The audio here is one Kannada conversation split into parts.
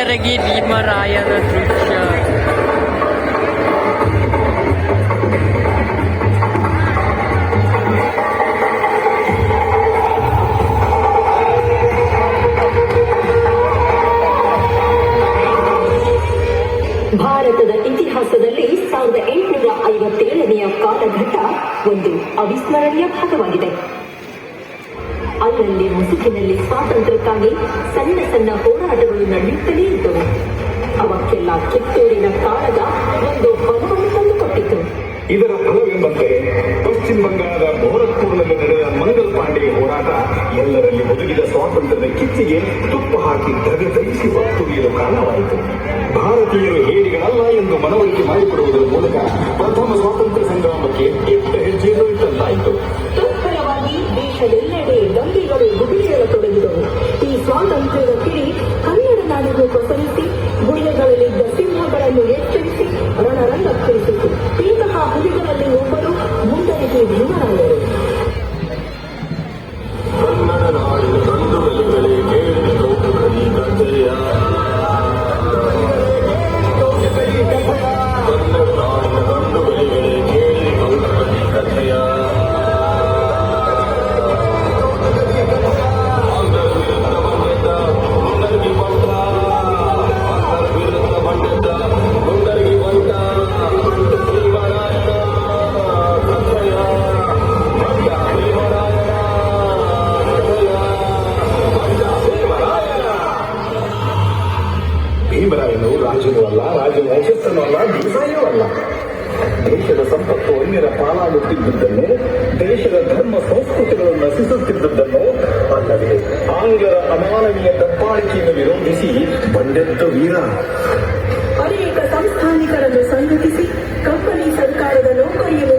ಮುಂಡರಗಿ ಭೀಮರಾಯನ ದೃಶ್ಯ ಭಾರತದ ಇತಿಹಾಸದಲ್ಲಿ ಸಾವಿರದ ಎಂಟುನೂರ ಐವತ್ತೇಳನೆಯ ಕಾಲಘಟ್ಟ ಒಂದು ಅವಿಸ್ಮರಣೀಯ ಭಾಗವಾಗಿದೆ. ಅಲ್ಲಲ್ಲಿ ಮುಸುಕಿನಲ್ಲಿ ಸ್ವಾತಂತ್ರ್ಯಕ್ಕಾಗಿ ಸಣ್ಣ ಸಣ್ಣ ಹೋರಾಟಗಳು ನಡೆಯುತ್ತಲೇ ಇದ್ದವು. ಅವಕ್ಕೆಲ್ಲ ಕಿತ್ತೂರಿನ ಕಾಳಗ ಒಂದು ಬಲವನ್ನು ತಂದುಕೊಟ್ಟಿತು. ಇದರ ಎಲ್ಲರಲ್ಲಿ ಒದಗಿದ ಸ್ವಾತಂತ್ರ್ಯದ ಕಿಚ್ಚಿಗೆ ತುಪ್ಪ ಹಾಕಿ ಧಗಧಗಿಸಿ ಒತ್ತುಗೆಯಲು ಕಾರಣವಾಯಿತು. ಭಾರತೀಯರು ಹೇಳಿಗಳಲ್ಲ ಎಂದು ಮನವರಿಕೆ ಮಾಡಿಕೊಡುವುದರ ಮೂಲಕ ಪ್ರಥಮ ಸ್ವಾತಂತ್ರ್ಯ ಸಂಗ್ರಾಮಕ್ಕೆ ಕೆಟ್ಟ ಹೆಜ್ಜೆಯನ್ನು ಇಟ್ಟಂತಾಯಿತು ತತ್ಫಲವಾಗಿ ದೇಶದೆಲ್ಲೆಡೆ ದಂಗೆಗಳು ಗುಡಿಯೇಳತೊಡಗಿದವು ಈ ಸ್ವಾತಂತ್ರ್ಯದ ಕಿಡಿ ಕನ್ನಡ ನಾಡಿಗೆ ಪಸರಿಸಿ ಗುಡಿಯಗಳಲ್ಲಿದ್ದ ಸಿಂಹಗಳನ್ನು ಎಚ್ಚರಿಸಿ ರಣರಂಗಕ್ಕಿಳಿಸಿತು ಇಂತಹ ಹುಲಿಗಳಲ್ಲಿ ಒಬ್ಬರು ದೇಶದ ಧರ್ಮ ಸಂಸ್ಕೃತಿಗಳನ್ನು ನಶಿಸುತ್ತಿದ್ದುದನ್ನು ಅಲ್ಲದೆ ಆಂಗ್ಲರ ಅಮಾನವೀಯ ದಪ್ಪಾಳಿಕೆಯನ್ನು ವಿರೋಧಿಸಿ ಬಂದೆದ್ದು ವೀರ. ಅನೇಕ ಸಂಸ್ಥಾನಿಕರನ್ನು ಸಂಘಟಿಸಿ ಕಂಪನಿ ಸರ್ಕಾರದ ನೌಕರಿಯನ್ನು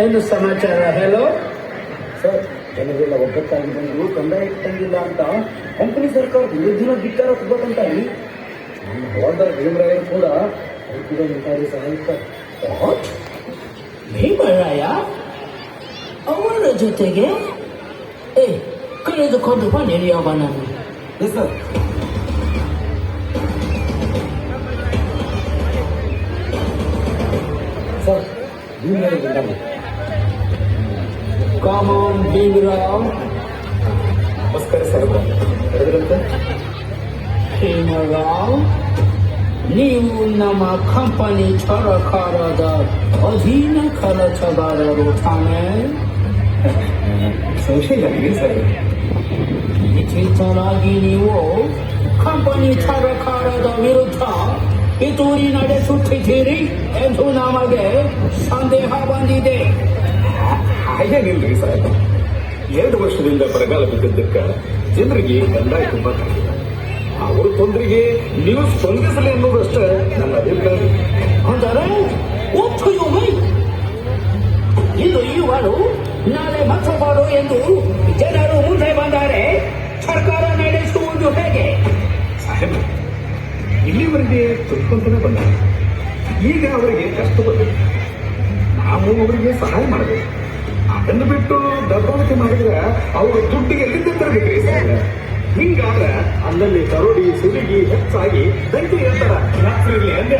ಏನು ಸಮಾಚಾರ? ಹೇಳೋ ಸರ್ ಜನರೆಲ್ಲ ಒಗ್ಗಟ್ಟಾಗಿ ಬಂದು ಕಂದಾಯ ಇಟ್ಟಂಗಿಲ್ಲ ಅಂತ. ಕಂಪನಿ ಸರ್ಕಾರ ವಿರುದ್ಧಿನ ಧಿಕ್ಕಾರ ಕೊಡ್ಬೇಕಂತ ಹೇಳಿ ನಮ್ಮ ಹೋದ ಭೀಮರಾಯರು ಕೂಡ ರೈತರ ನಿಂತಾರಿ ಸಹಾಯಕ. ಭೀಮರಾಯ? ಅವರ ಜೊತೆಗೆ? ಏ ಕರೆದುಕೊಂಡು ಬನ್ನಿರಿ ಅವನನ್ನು. ಎಸ್ ಸರ್ ಸರ್ ಭೀಮರಾಯ ಬಂದಾಗ ಕಾಮನ್ ಭೀಮರಾವ್ ನಮಸ್ಕಾರ ಸರ್ ಹೇಳಿದ್ರಂತೆ ಭೀಮರಾವ್ ನೀವು ನಮ್ಮ ಕಂಪನಿ ಸರಕಾರದ ಅಧೀನ ಕೆಲಸಗಾರರು ತಾನೇ ಸಂಶಯ ನನಗೆ ಸರ್ ಇತ್ತೀಚಲಾಗಿ ನೀವು ಕಂಪನಿ ಸರಕಾರದ ವಿರುದ್ಧ ಪಿತೂರಿ ನಡೆಸುತ್ತಿದ್ದೀರಿ ಎಂದು ನಮಗೆ ಸಂದೇಹ ಬಂದಿದೆ ಹಾಗೇನಿಲ್ರಿ ಸರ್ ಎರಡು ವರ್ಷದಿಂದ ಬರಗಾಲ ಬಿದ್ದಿದ್ದಕ್ಕ ಜನರಿಗೆ ಕಂದಾಯ ತುಂಬಾ ಅವ್ರ ತೊಂದರೆಗೆ ನೀವು ಸ್ಪಂದಿಸಲಿ ಅನ್ನೋದಷ್ಟೇ ನನ್ನ ಅಭಿಪ್ರಾಯ. ಅಂದರೆ ಈ ವಾಡು ನಾಳೆ ಮತ್ತೊಬ್ಬರು ಎಂದು ಜನರು ಮುಂದೆ ಬಂದರೆ ಸರ್ಕಾರ ನಡೆಸುವುದು ಹೇಗೆ? ಸಾಹೇಬ್ ಇಲ್ಲಿವರೆಗೆ ತುರ್ಕೊಂತಾನೆ ಬಂದ. ಈಗ ಅವರಿಗೆ ಕಷ್ಟ ಬಂದಿದೆ. ನಾವು ಅವರಿಗೆ ಸಹಾಯ ಮಾಡಬೇಕು. ಅದನ್ನು ಬಿಟ್ಟು ದಬ್ಬಾಳಿಕೆ ಮಾಡಿದ್ರೆ ಅವ್ರ ದುಡ್ಡಿಗೆ ಎಲ್ಲಿಂದ ತರಬೇಕ್ರಿ? ಸರ್ ಹಿಂಗಾದ್ರೆ ಅಲ್ಲಲ್ಲಿ ತರುಡಿ ಸುಲಿಗಿ, ಹೆಚ್ಚಾಗಿ ದಂಟಿ ಹೇಳ್ತಾರ. ಇರ್ಲಿ ಅಂದ್ರೆ!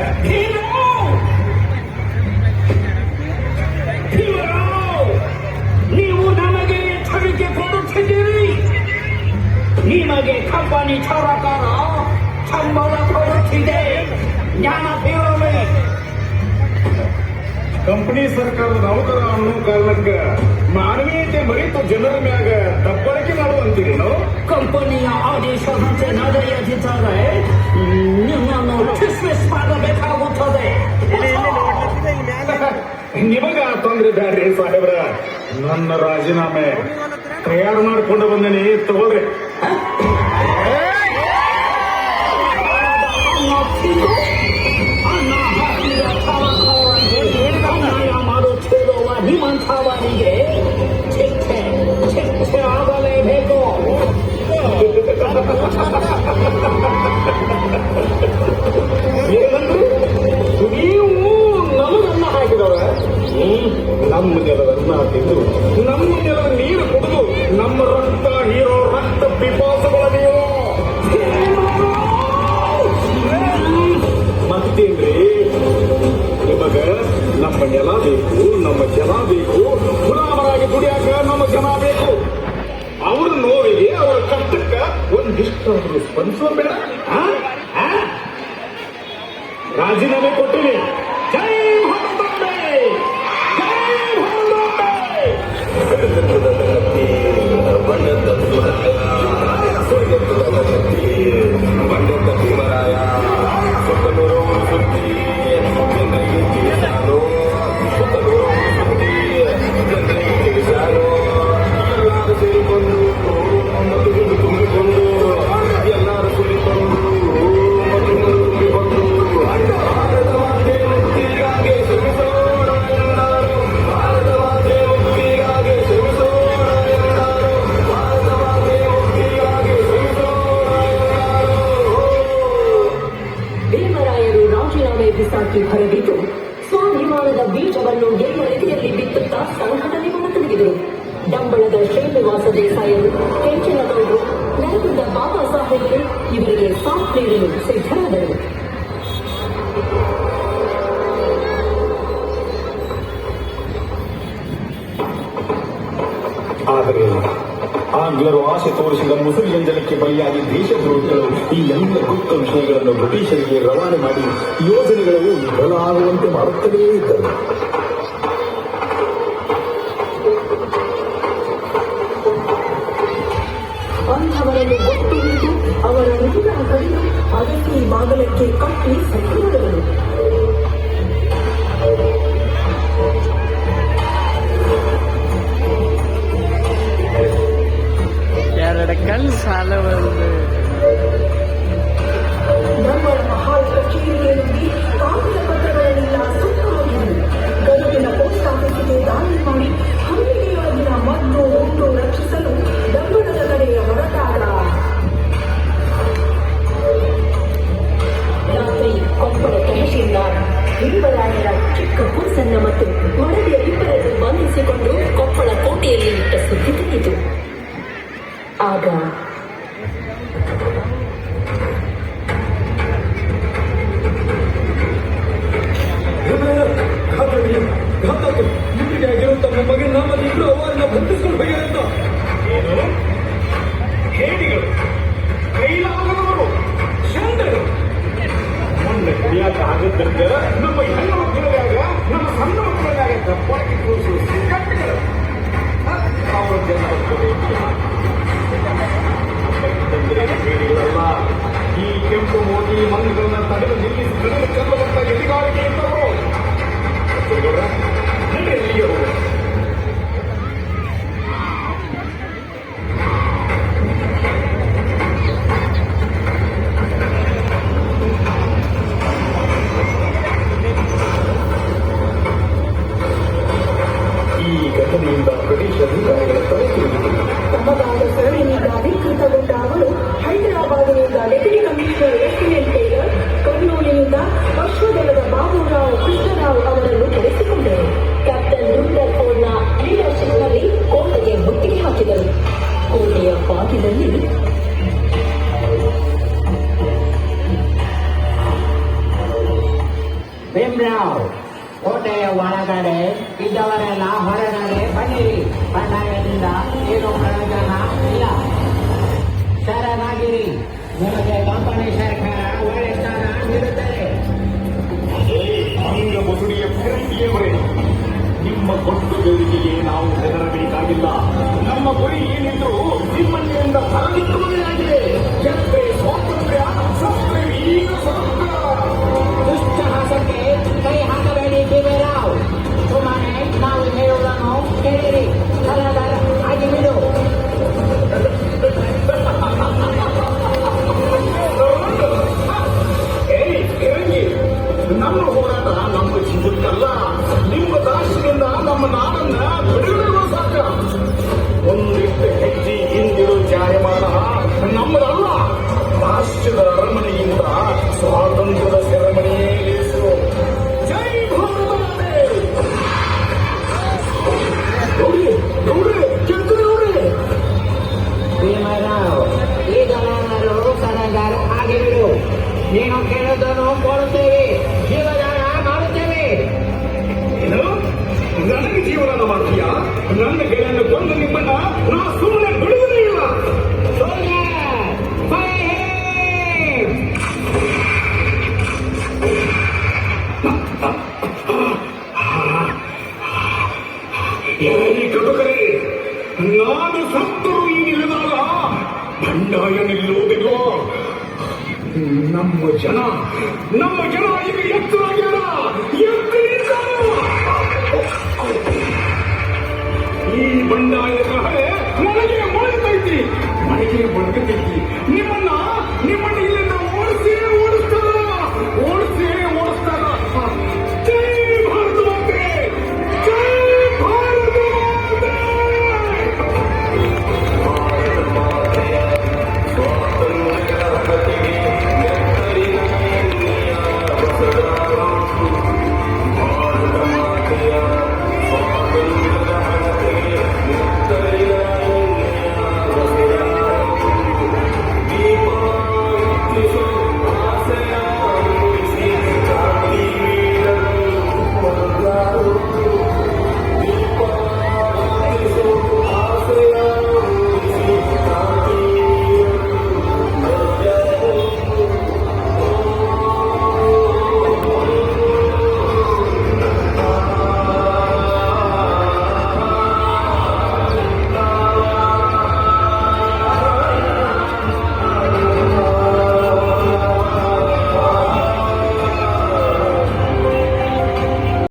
ನೀವು ನಮಗೆ ಎಚ್ಚರಿಕೆ ಕೊಡುತ್ತಿದ್ದೀರಿ. ನಿಮಗೆ ಕಂಪನಿ ಚೌರಕಾರ ಸಂಬಳ ಕೊಡುತ್ತಿದೆ. ಜ್ಞಾನ ಬೀರಲಿ ಕಂಪನಿ ಸರ್ಕಾರದ ನೌಕರ ಅನ್ನೋ ಕಾರಣಕ್ಕ ಮಾನವೀಯತೆ ಮರೆತು ಜನರ ಮ್ಯಾಗ ದಬ್ಬಾಳಿಕೆ ಮಾಡುವಂತೀರಿ ನಾವು ಕಂಪನಿಯ ಆದೇಶದಂತೆ ನಡೆಯದಿದ್ದರೆ ನಿಮ್ಮನ್ನು ಡಿಸ್ಮಿಸ್ ಮಾಡಬೇಕಾಗುತ್ತದೆ. ನಿಮಗ ತೊಂದ್ರೆ ಬ್ಯಾಡ್ರಿ ಸಾಹೇಬ್ರ. ನನ್ನ ರಾಜೀನಾಮೆ ತಯಾರು ಮಾಡಿಕೊಂಡು ಬಂದೇನಿ ತಗೋಳ್ರಿ. ನಮ್ಮ ನೆಲವನ್ನ ತಿಂದು ನಮ್ಮ ನೆಲದ ನೀರು ಕುಡಿದು ನಮ್ಮ ರಕ್ತ, ಹೀರೋ ರಕ್ತ ಪಿಪಾಸುಗಳ ನೀವು. ಮತ್ತೇನ್ರಿ? ನಿಮಗ ನಮ್ಮ ನೆಲ ಬೇಕು, ನಮ್ಮ ಜನ ಬೇಕು. ಗುಲಾಮರಾಗಿ ದುಡಿಯಾಕ ನಮ್ಮ ಜನ ಬೇಕು. ಅವರ ನೋವಿಗೆ, ಅವರ ಕಷ್ಟಕ್ಕ ಒಂದಿಷ್ಟು ಸ್ಪಂದಿಸುವ ಬೇಡ. ರಾಜೀನಾಮೆ ಕೊಟ್ಟಿವೆ ಜೈ இருக்கின்றது ಸ್ವಾಭಿಮಾನದ ಬೀಜವನ್ನು ಗೆಲ್ಲುವರೆಗೆಯಲ್ಲಿ ಬಿತ್ತುತ್ತಾ ಸಂಘಟನೆ ಮಾಡತೊಡಗಿದರು ಡಂಬಳದ ಶ್ರೀನಿವಾಸ ದೇಸಾಯರು ಕೆಂಚನಗೌಡರು ನೆಲಗುಡ್ಡ ಬಾಬಾ ಸಾಹೇಬರು ಇವರಿಗೆ ಸಾಥ್ ನೀಡಲು ಸಿದ್ಧರಾದರು. ಆದರೆ ಆಂಗ್ಲರು ಆಸೆ ತೋರಿಸಿದ ಮುಸುರು ಜಂಜಲಕ್ಕೆ ಬಲಿಯಾಗಿ ದೇಶದ್ರೋಹಿಗಳು ಈ ಎಲ್ಲ ಗುಪ್ತ ವಿಷಯಗಳನ್ನು ಬ್ರಿಟಿಷರಿಗೆ ರವಾನೆ ಮಾಡಿ ಯೋಜನೆಗಳು ವಿಫಲ ಆಗುವಂತೆ ಮಾಡುತ್ತಲೇ ಇದ್ದರು ಅಂಥವರನ್ನು ಒಟ್ಟು ಹಿಡಿದು ಅವರ ನಿಧಿಗಳ ಕಡೆದು ಅದಕ್ಕೆ ಬಾಗಲಕ್ಕೆ ಕಟ್ಟಿ ಸತ್ತಿರುವರು ನಿಮಗೆ ಆಗಿರುವಂತ ಘಟನೆಯಿಂದ ಬ್ರಿಟಿಷ್ ಅಧಿಕಾರಿಗಳ ತಲೆ ತಿರುಗಿತು ತಮಗಾದ ಸರಣಿನಿಂದ ಅಧಿಕೃತಗೊಂಡ ಅವರು ಹೈದರಾಬಾದಿನಿಂದ ಡೆಪ್ಯೂಟಿ ಕಮಿಷನರ್ ಲೆಫ್ಟಿನೆಂಟ್ ಟೇಲರ್ ಕರ್ನೂಲಿನಿಂದ ಅಶ್ವದಳದ ಬಾಬುರಾವ್ ಕೃಷ್ಣರಾವ್ ಅವರನ್ನು ಕರೆಸಿಕೊಂಡರು. ಕ್ಯಾಪ್ಟನ್ ರುಂಡರ್ ಫೋರ್ಡ್ನ ಲೀಡರ್ಶಿಪ್ನಲ್ಲಿ ಕೋಟೆಗೆ ಮುತ್ತಿಗೆ ಹಾಕಿದರು. ಕೋಟೆಯ ಬಾಗಿಲಲ್ಲಿ ಭೀಮ್ರಾವ್ ಕೋಟೆಯ ಒಳಗಡೆ ಇದ್ದವರೆಲ್ಲ ಹೊರಗಡೆ ಬನ್ನಿರಿ. ಬಂಡಾಯದಿಂದ ಏನು ಪ್ರಯೋಜನ ಇಲ್ಲ. ಶರಣಾಗಿರಿ. ನಿಮಗೆ ಕಂಪನಿ ಸರ್ಕಾರ ಒಳ್ಳೆ ಸ್ಥಾನ ನೀಡುತ್ತದೆ. ನಿಮ್ಮ ಕೊಟ್ಟು ಬೇಡಿಕೆಗೆ ನಾವು ಹೆದರಬೇಕಾಗಿಲ್ಲ. ಈ ಕಟುಕರೇ ನಾನು ಸತ್ತರೂ ಈ ನಿಲ್ಲದಾಗ ಬಂಡಾಯ ನಿಲ್ಲುವುದಿಲ್ಲ ನಮ್ಮ ಜನ ನಮ್ಮ ಜನ ಈಗ ಎತ್ತರಾಗ್ಯಾರ. ಎತ್ತು. ಈ ಬಂಡಾಯದ ಹಳೆ ನನಗೆ ನಿಮ್ಮ